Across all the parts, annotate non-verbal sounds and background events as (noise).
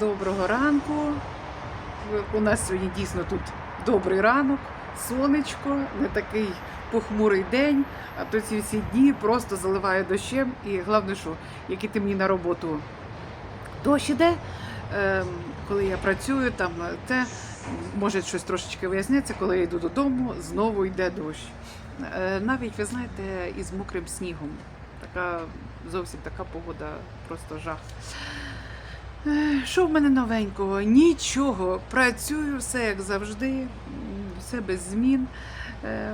Доброго ранку. У нас сьогодні дійсно тут добрий ранок, сонечко, не такий похмурий день, а то ці всі дні просто заливає дощем. І головне, що як іти мені на роботу дощ іде, ем, коли я працюю, там е, те може щось трошечки виясниться, коли я йду додому, знову йде дощ. Е, Навіть ви знаєте, із мокрим снігом. Така зовсім така погода, просто жах. Що в мене новенького? Нічого. Працюю все як завжди, все без змін. Е,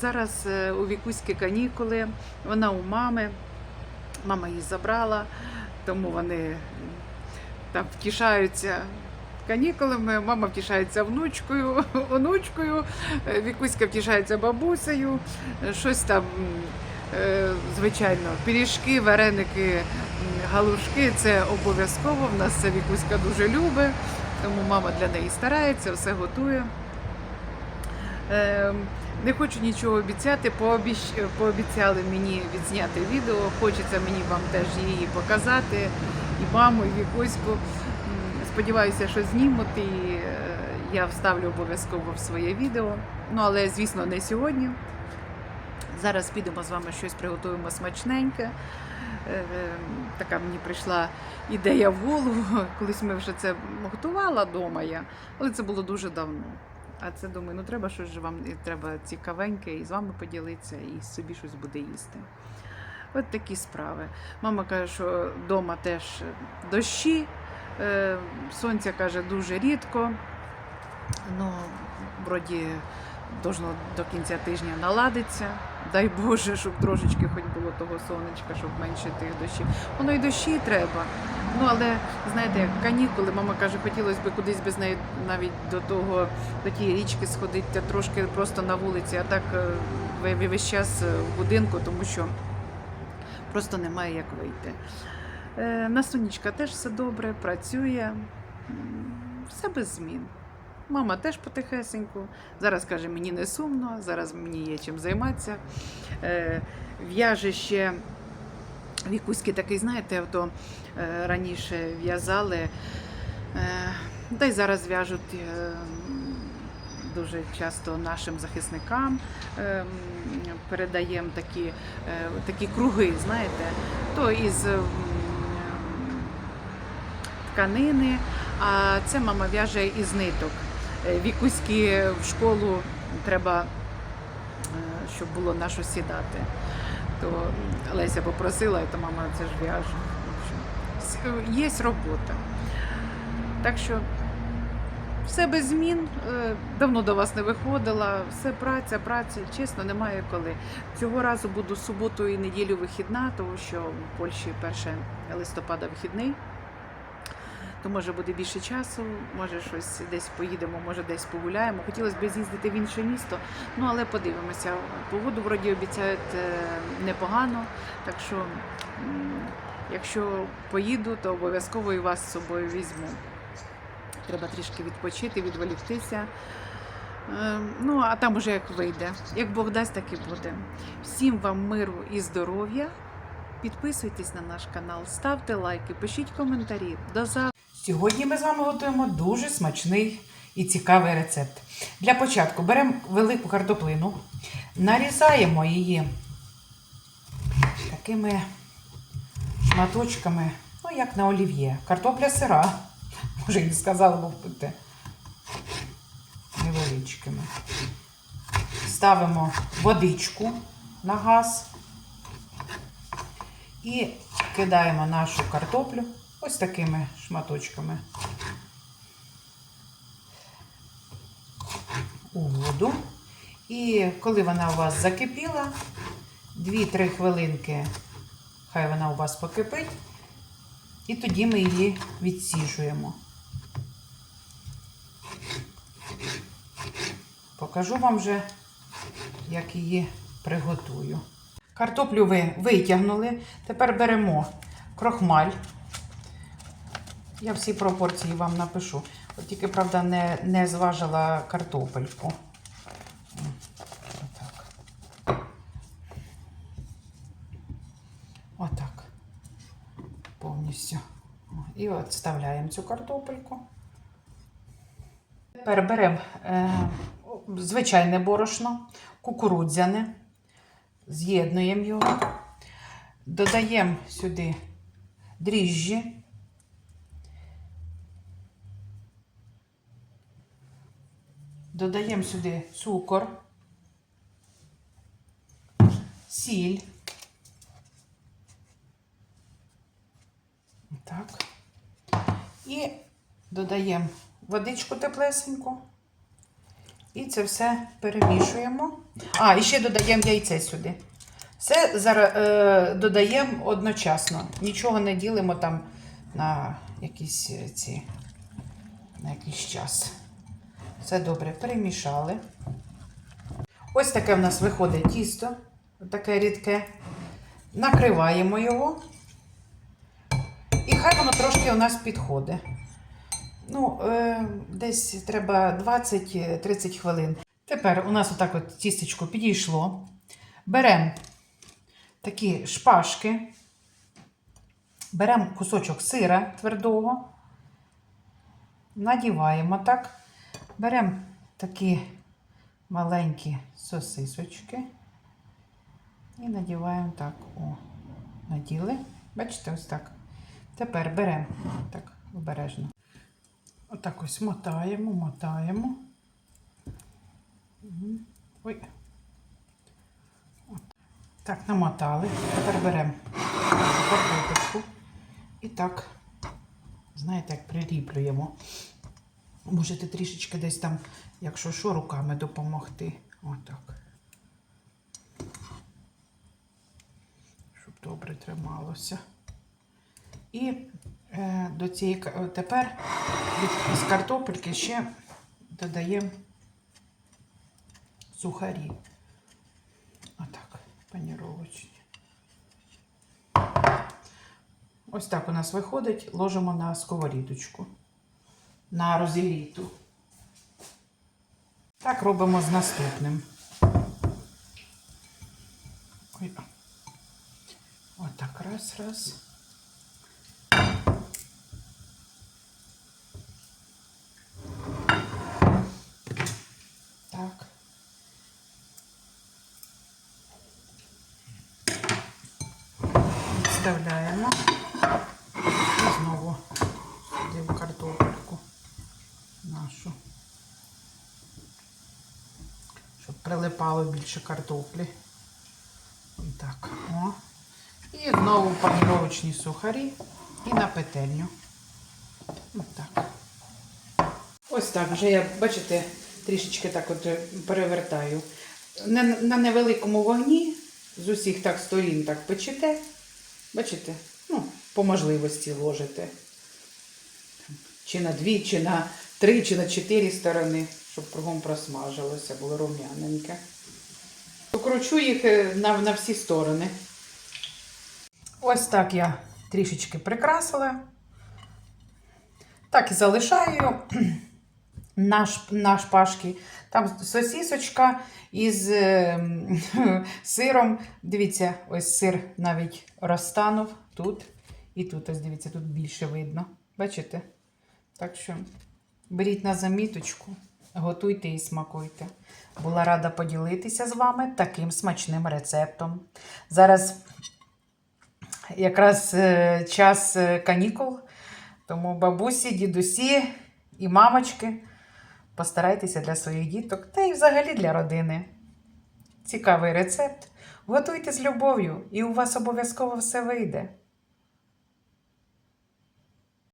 Зараз е, у вікуські канікули, вона у мами. Мама її забрала, тому вони там втішаються канікулами. Мама втішається внучкою, онучкою, Вікуська втішається бабусею, щось там. Е, Звичайно, пиріжки, вареники, галушки це обов'язково. В нас це Вікуська дуже любить, тому мама для неї старається, все готує. Е, Не хочу нічого обіцяти. Пообіщ- Пообіцяли мені відзняти відео. Хочеться мені вам теж її показати, і маму, і Вікуську. Сподіваюся, що знімуть, і е, я вставлю обов'язково в своє відео. Ну, але, звісно, не сьогодні. Зараз підемо з вами щось приготуємо смачненьке. Е, Така мені прийшла ідея в голову. Колись ми вже це готувала вдома я, але це було дуже давно. А це думаю, ну треба щось же вам треба цікавеньке і з вами поділитися, і собі щось буде їсти. От такі справи. Мама каже, що вдома теж дощі, е, сонця каже дуже рідко. Ну, вроді должно до кінця тижня наладиться. Дай Боже, щоб трошечки хоч було того сонечка, щоб менше тих дощів. Воно і дощі треба. Ну але знаєте, канікули, мама каже, хотілося б кудись без неї навіть до того, до тієї річки сходити, трошки просто на вулиці, а так е, весь час е, в будинку, тому що просто немає як вийти. Е, На сонечка теж все добре, працює, все без змін. Мама теж потихесеньку. Зараз каже, мені не сумно, зараз мені є чим займатися. Е, В'яже ще вікуськи такий, знаєте, ото е, раніше в'язали, е, та й зараз в'яжуть дуже часто нашим захисникам. Передаємо такі, такі круги, знаєте, то із тканини, а це мама в'яже із ниток. Е, Вікуськи в школу треба, е, щоб було на що сідати. То Леся попросила, і то мама це ж в'яже. Є робота. Так що все без змін. Е, Давно до вас не виходила. Все праця, праця. Чесно, немає коли. Цього разу буду суботу і неділю вихідна, тому що в Польщі 1 листопада вихідний то може буде більше часу, може щось десь поїдемо, може десь погуляємо. Хотілося б з'їздити в інше місто, ну але подивимося. Погоду вроді обіцяють е, непогано, так що якщо поїду, то обов'язково і вас з собою візьму. Треба трішки відпочити, відволіктися. Е, Ну, а там уже як вийде. Як Бог дасть, так і буде. Всім вам миру і здоров'я. Підписуйтесь на наш канал, ставте лайки, пишіть коментарі. До завтра. Сьогодні ми з вами готуємо дуже смачний і цікавий рецепт. Для початку беремо велику картоплину, нарізаємо її такими шматочками, ну як на олів'є. Картопля сира, може, і не сказала, бо невеличкими. Ставимо водичку на газ і кидаємо нашу картоплю ось такими шматочками у воду. І коли вона у вас закипіла, 2-3 хвилинки, хай вона у вас покипить, і тоді ми її відсіжуємо. Покажу вам вже, як її приготую. Картоплю ви витягнули. Тепер беремо крохмаль. Я всі пропорції вам напишу. От тільки, правда, не, не зважила картопельку. Отак. Отак. Повністю. І вставляємо цю картопельку. Тепер беремо е, звичайне борошно, кукурудзяне, з'єднуємо його, додаємо сюди дріжджі. Додаємо сюди цукор, сіль. Так. І додаємо водичку теплесеньку. І це все перемішуємо. А, і ще додаємо яйце сюди. Все зараз е, додаємо одночасно. Нічого не ділимо там на якісь е, ці, на якийсь час. Все добре перемішали. Ось таке в нас виходить тісто, таке рідке. Накриваємо його. І хай воно трошки у нас підходить. Ну, е, десь треба 20-30 хвилин. Тепер у нас отак от тістечко підійшло. Беремо такі шпажки, беремо кусочок сира твердого, надіваємо так, беремо такі маленькі сосисочки і надіваємо так. О, наділи. Бачите, ось так. Тепер беремо так обережно. Отак ось мотаємо, мотаємо. Ой. Так, намотали. Тепер беремо картопочку і так, знаєте, як приліплюємо. Можете трішечки десь там, якщо що, руками допомогти. Отак. Щоб добре трималося. І е, до цієї тепер від, з картопельки ще додаємо сухарі. Отак, паніровочні. Ось так у нас виходить, ложимо на сковорідочку, на розігріту. Так робимо з наступним. Отак, раз, раз. Так. Відставляємо. І знову сюди в картопельку нашу. Щоб прилипало більше картоплі. І так. О. І знову паніровочні сухарі і на петельню. Ось так. Ось так, вже я, бачите, трішечки так от е, перевертаю. На, на невеликому вогні з усіх так сторін так печете. Бачите? Ну, по можливості ложите. Чи на дві, чи на три, чи на чотири сторони, щоб кругом просмажилося, було рум'яненьке. Покручу їх е, на, на всі сторони. Ось так я трішечки прикрасила. Так і залишаю на, ш- на шпажки. Там сосісочка із е, (laughs) сиром. Дивіться, ось сир навіть розтанув тут і тут. Ось дивіться, тут більше видно. Бачите? Так що беріть на заміточку, готуйте і смакуйте. Була рада поділитися з вами таким смачним рецептом. Зараз якраз е, час е, канікул, тому бабусі, дідусі і мамочки постарайтеся для своїх діток та й взагалі для родини. Цікавий рецепт. Готуйте з любов'ю, і у вас обов'язково все вийде.